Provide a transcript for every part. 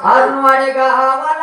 ಹನುಮಣಿಗ ಅವನ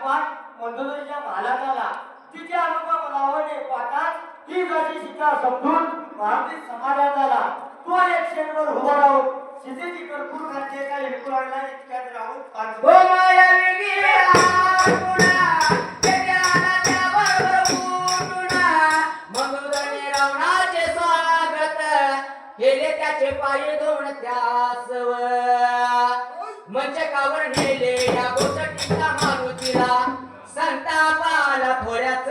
मंदिरे मंजुरीच्या पाच आला तिचे अनुभव रावणे पाठात ही जशी सीता समजून भारतीय समाजात आला तो एक शेणवर उभा राहून सीतेची कर्पूर घातली काही सोडला इतक्यात राहून पाच रावणाचे त्याचे पाय दोन त्यासव मंचकावर नेले या गोचटीचा पाला थोड्याच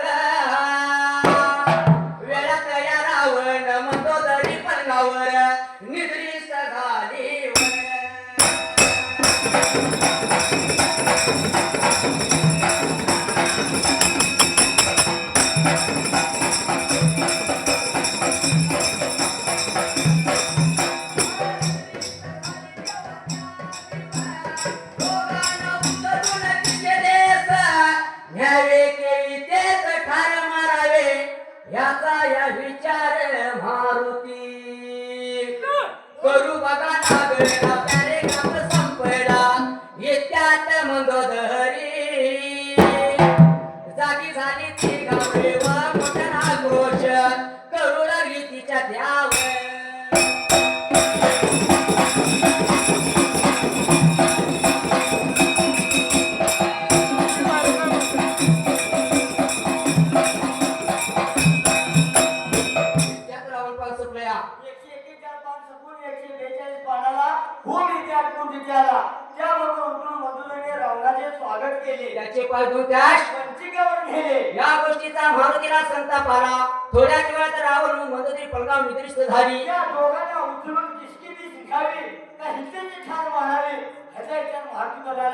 आला त्याबरोबर उठून मधुराने रावणाचे स्वागत केले. त्याचे पाय धुवून त्यास पंचिकेवर नेले. या गोष्टीचा मारुतीला संताप आला. थोड्याच वेळात रावण मधुरी पलगाव निद्रिस्त झाली. या दोघांना उचलून किसकिनी शिकावी का हिंसेची ठार मारावी. ह्याचा विचार महाराष्ट्राला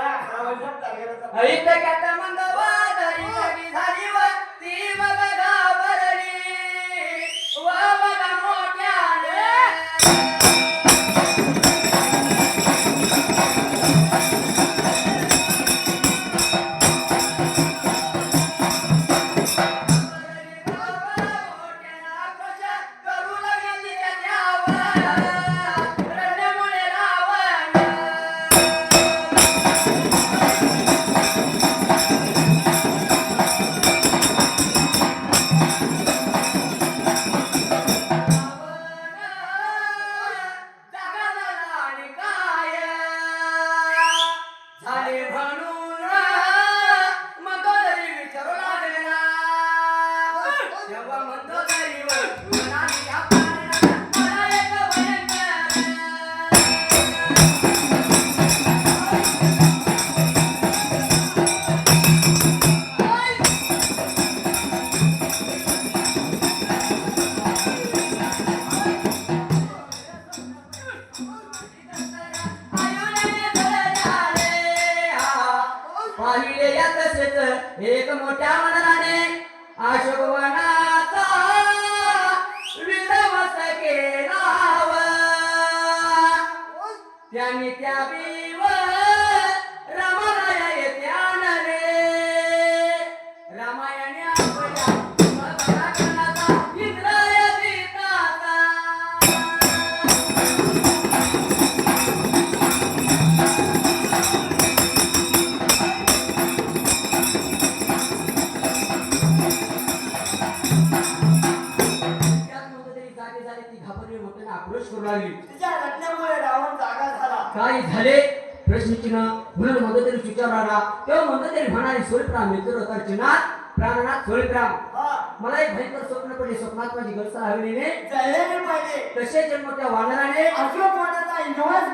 जागी झाली व ती मग घाबरली व मग मोठ्याने सोळप्राम मित्र तर चिन्हात प्राणनाथ सोळप्राम हा. मला एक भयंकर स्वप्न पडले. स्वप्नात माझी गरज हवेलीने जळलेले पाहिले तसेच एक मोठ्या वानराने अशोक वनाचा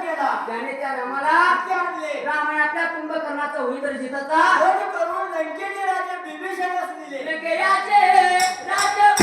केला. त्याने त्या रामाला आणले. रामाने आपल्या कुंभकर्णाचा होई तर जिताचा करून लंकेचे राजे बिभीषणास दिले लंकेयाचे राज्य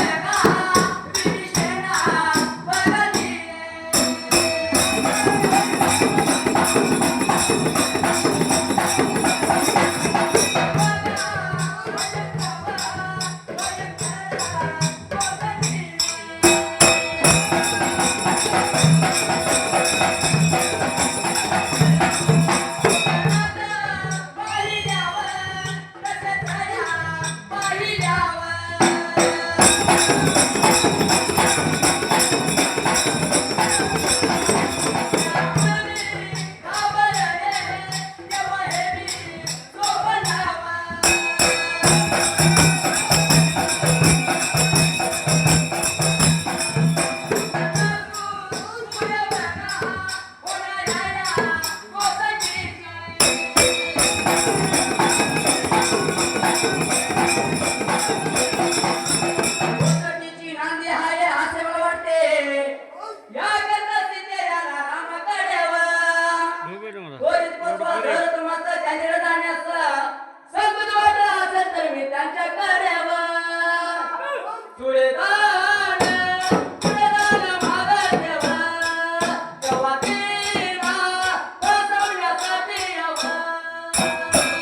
Thank you.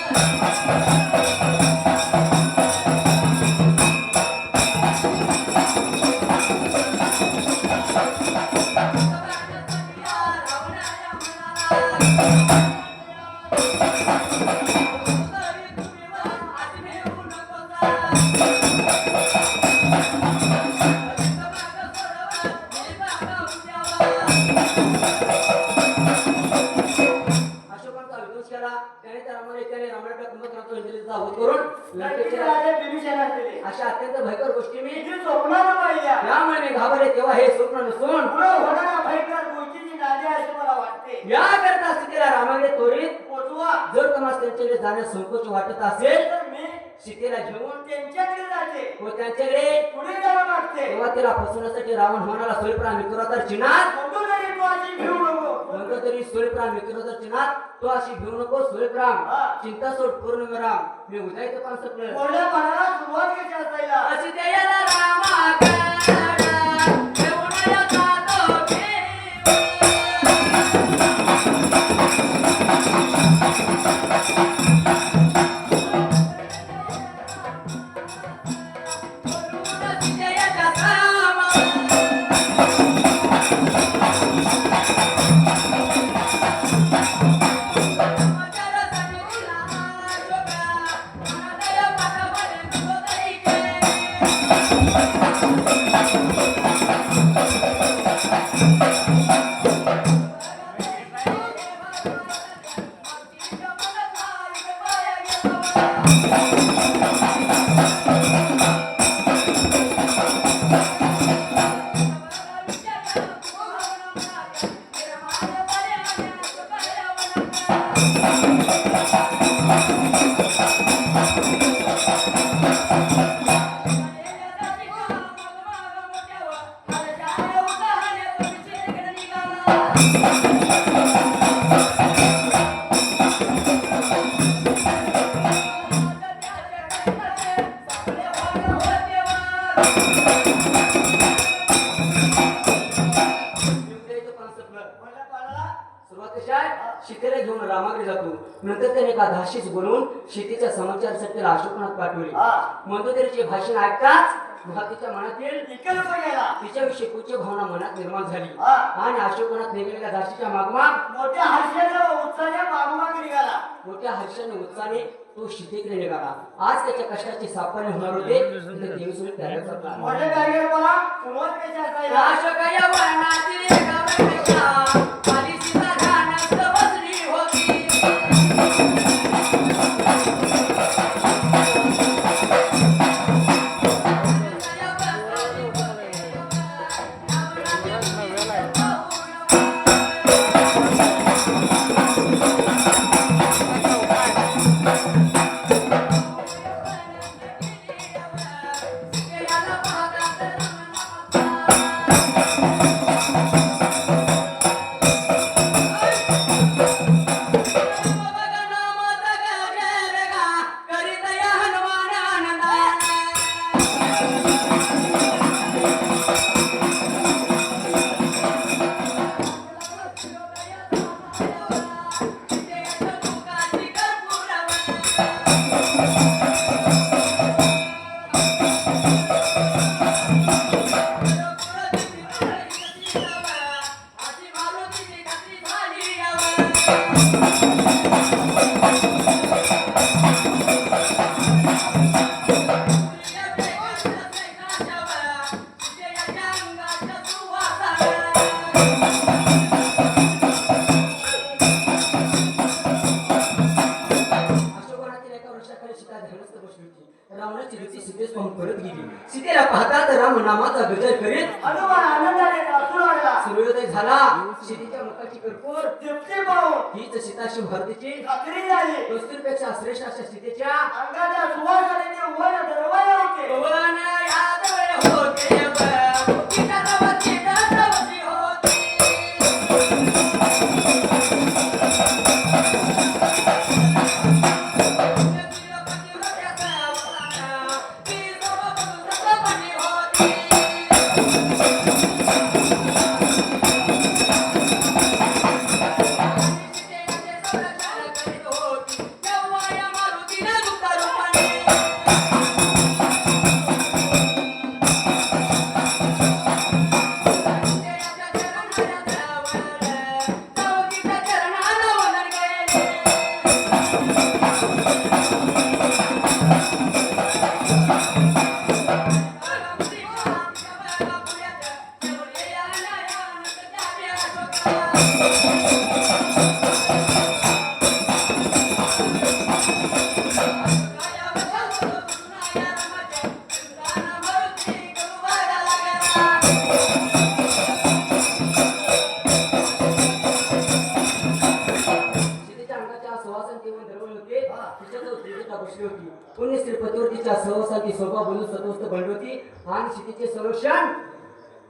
घेऊन त्यांच्याकडे जाते. व त्यांच्याकडे? पुढे जावं लागते तेव्हा तिला फसवण्यासाठी रावण म्हणाला स्वयंप्रा मित्र तर चिनात तरी तू अशी भिवू नको. म्हणतो तरी चिनात तो अशी घेऊ नको स्वयंप्राम हा. चिंता सोड पूर्ण राम मी उद्याचं पण सपलं कोरड्या पानाला सुरुवात कशी असायला? अशी रामाकडं. घेऊन सीतेला घेऊन रामाकडे जातो. नंतर त्याने एका दाशीच बोलवून सीतेच्या समाचारासाठी त्याला अशोकनाथ पाठवले. मंदोदरीचे भाषण ऐकताच तिच्या मनातील तिच्याविषयी पूज्य भावना मनात निर्माण झाली. आणि अशोकनाथ निघालेल्या दाशीच्या मागमाग मोठ्या हर्षाच्या उत्साहाच्या मागोमाग निघाला. मोठ्या हर्षाने उत्साहाने तो सीतेकडे निघाला. आज त्याच्या कष्टाची सापणे होणार होते. मोठ्या सुरुवात कशी असायला. कर्पूर तृप्ती पाहून हीच सीताशी भारतीची खात्री झाली कस्तुरपेक्षा श्रेष्ठ अशा सीतेच्या अंगाच्या सुवासाने वर दरवाजे होते भुवन यादव होते. बसली होती. पुण्य श्रीपतीवर तिच्या सहवासाची शोभा आणि सीतेचे संरक्षण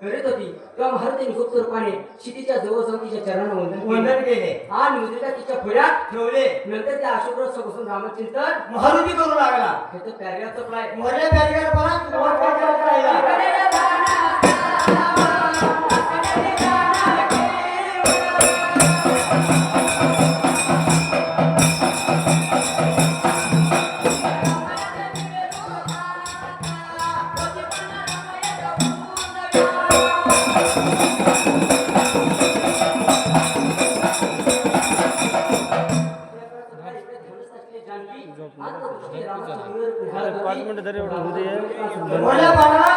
करीत होती. तेव्हा महाराजांनी गुप्त रूपाने सीतेच्या जवळ जाऊन तिच्या चरणांना वंदन केले. वंदन केले. आणि मुद्रिका तिच्या पुढ्यात ठेवले. नंतर त्या अशोकरस बसून रामचिंतन महारुती करू लागला. हे तर पॅरिया चपलाय मोठ्या बॅरियर राहिला पाच मिनिटं तरी एवढं होऊ दे. मोठ्या पानाला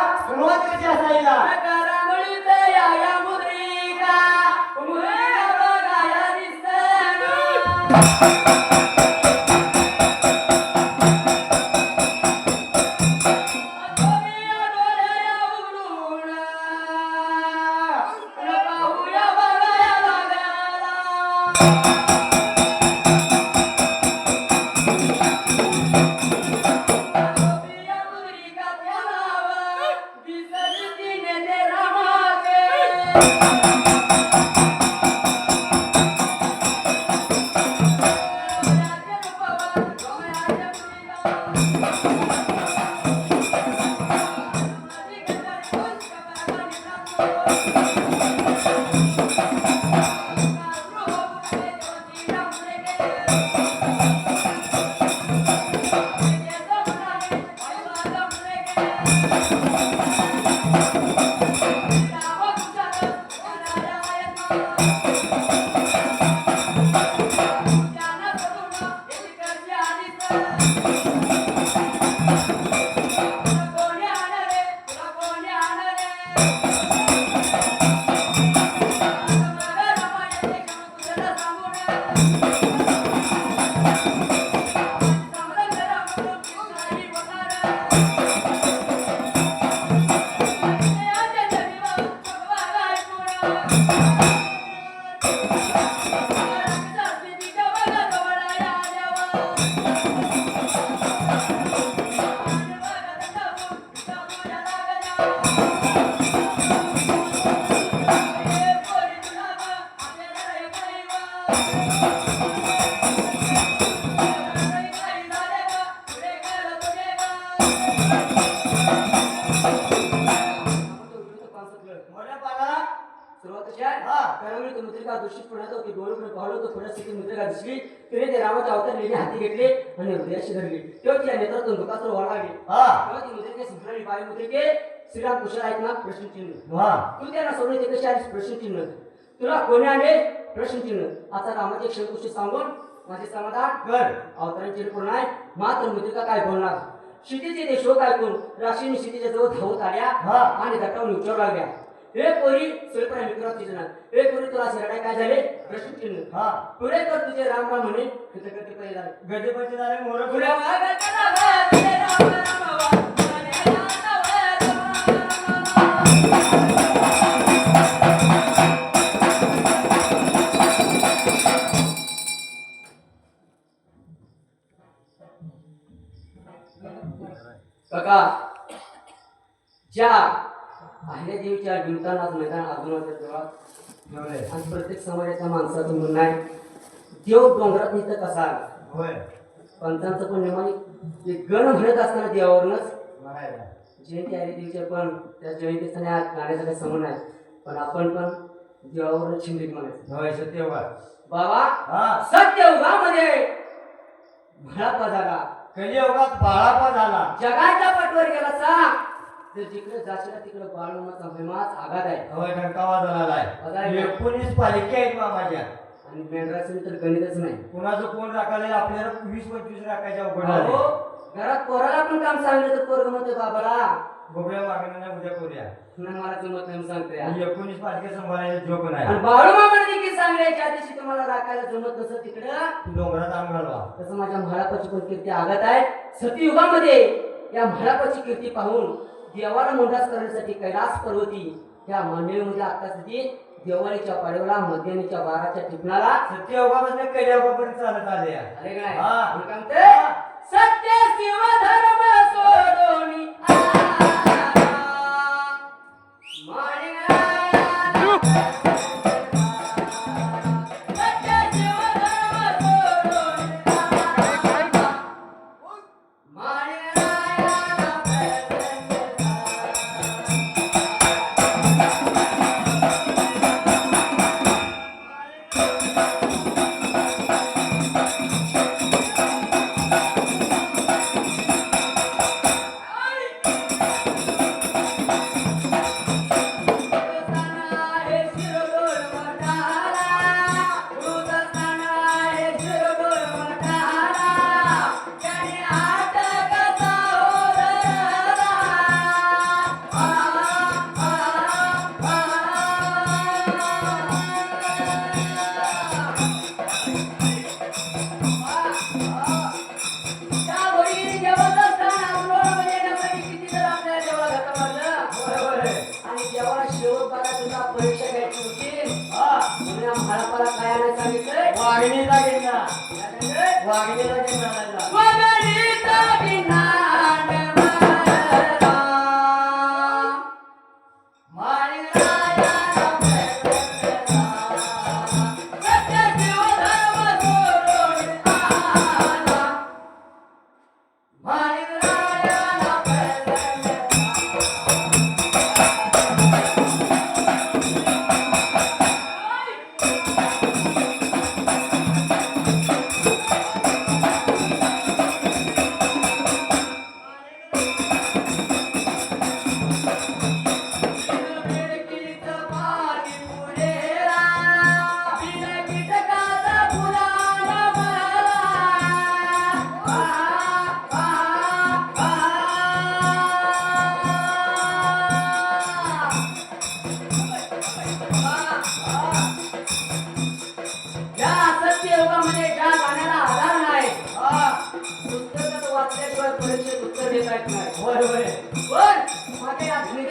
श्रीराम कुशल आहेत ना प्रश्नचिन्ह हा. तू त्यांना सोडून ते कशी आलीस प्रश्नचिन्ह तुला कोणी आले? प्रश्नचिन्ह आता रामाची गोष्टी सांगून माझे समाधान कर. अवतारांची पूर्ण आहे मात्र मुद्रिका काय बोलणार? क्षितीचे ते शोक ऐकून राशीने क्षितीच्या जवळ धावत आल्या हा. आणि धक्कावून विचारू लागल्या. हे पोरी स्वयंपाक मित्र तिजना हे पोरी तुला शिरडाय काय झाले? प्रश्नचिन्ह हा. पुढे कर तुझे राम राम म्हणे. पहिले झाले. गजपती झाले मोर पुढे काका ज्या अहिल्यादेवीच्या निमतानात मैदान अर्जुनाच्या देवळात आणि प्रत्येक समाजाच्या माणसाचं म्हणणं आहे देव डोंगरात इथं कसा पंचांचं पण नेमाने ते गण म्हणत असताना देवावरूनच जयंती आली देवीच्या पण त्या जयंतीचा आणि आज गाण्याचा संबंध नाही. पण आपण पण देवावरूनच छिंदीत म्हणायचं. सत्यवाद बाबा हा. सत्य युगामध्ये भडापा झाला कलियुगात बाळापा झाला. जगाच्या पटवर गेला सांग. तर जिकडे जाशील तिकडे बाळूमाचा महिमाच आघात आहे होय टंकावा झालेला आता आहे. एकोणीस पालिका आहेत मामाच्या. आणि मेंढराचं तर गणितच नाही. कुणाचं कोण राखायला आपल्याला वीस पंचवीस राखायच्या झाले. घरात पोराला पण काम सांगितलं तर पोरग म्हणते बाबाला. गोगळ्या वागण्याला पूजा करूया. नाही मला सांगते. एकोणीस पण बाळू मामा देखील दिवशी तुम्हाला राखायला जमत नसत तिकडे डोंगरात आम घालवा. तसं माझ्या महारापाची पण कीर्ती आगत आहे. सतयुगामध्ये या महारापाची कीर्ती पाहून देवाला मोठा करण्यासाठी कैलास पर्वती या मांडवीमध्ये आता सुद्धा दिवाळीच्या पाडव्याला मध्यानीच्या बाराच्या टिपणाला सत्ययोगामध्ये कैलापर्यंत चालत आले. अरे काय? सत्य शिव धर्म सोडोनी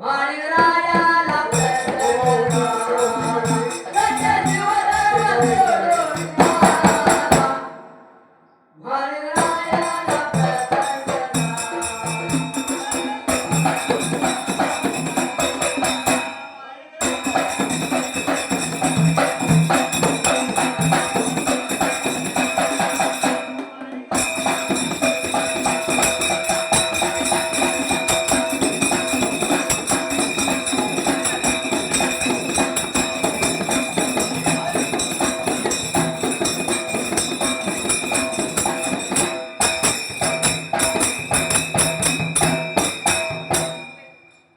மாநில